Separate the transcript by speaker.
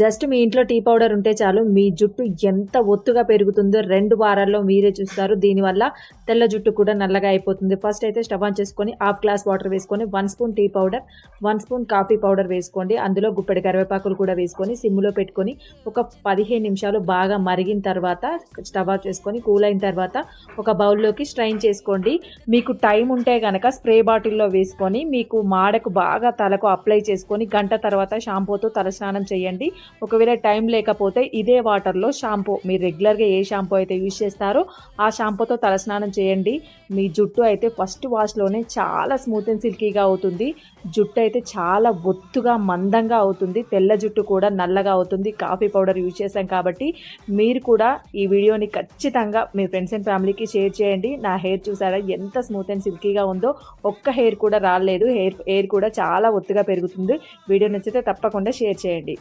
Speaker 1: Just మీ ఇంట్లో tea powder ఉంటే చాలు మీ జుట్టు ఎంత ఒత్తుగా పెరుగుతుందో రెండు వారాల్లో మీరే చూస్తారు. దీనివల్ల తెల్ల జుట్టు కూడా నల్లగా అయిపోతుంది. ఫస్ట్ అయితే స్టవ్ ఆన్ చేసుకొని హాఫ్ గ్లాస్ వాటర్ వేసుకొని one spoon tea powder one spoon coffee powder వేసుకోండి. అందులో గుప్పెడి కరివేపాకులు కూడా వేసుకొని సిమ్లో పెట్టుకొని ఒక పదిహేను నిమిషాలు బాగా మరిగిన తర్వాత స్టవ్ ఆఫ్ చేసుకొని కూల్ అయిన తర్వాత ఒక బౌల్లోకి స్ట్రైన్ చేసుకోండి. మీకు టైం ఉంటే కనుక స్ప్రే బాటిల్లో వేసుకొని మీకు మాడకు బాగా తలకు అప్లై చేసుకొని గంట తర్వాత షాంపూతో తలస్నానం చేయండి. ఒకవేళ టైం లేకపోతే ఇదే వాటర్లో షాంపూ. మీరు రెగ్యులర్గా ఏ షాంపూ అయితే యూజ్ చేస్తారో ఆ షాంపూతో తలస్నానం చేయండి. మీ జుట్టు అయితే ఫస్ట్ వాష్లోనే చాలా స్మూత్ అండ్ సిల్కీగా అవుతుంది. జుట్టు అయితే చాలా ఒత్తుగా మందంగా అవుతుంది. తెల్ల జుట్టు కూడా నల్లగా అవుతుంది. కాఫీ పౌడర్ యూజ్ చేశాం కాబట్టి మీరు కూడా ఈ వీడియోని ఖచ్చితంగా మీ ఫ్రెండ్స్ అండ్ ఫ్యామిలీకి షేర్ చేయండి. నా హెయిర్ చూసారా ఎంత స్మూత్ అండ్ సిల్కీగా ఉందో. ఒక్క హెయిర్ కూడా రాలేదు. హెయిర్ హెయిర్ కూడా చాలా ఒత్తుగా పెరుగుతుంది. వీడియో నచ్చితే తప్పకుండా షేర్ చేయండి.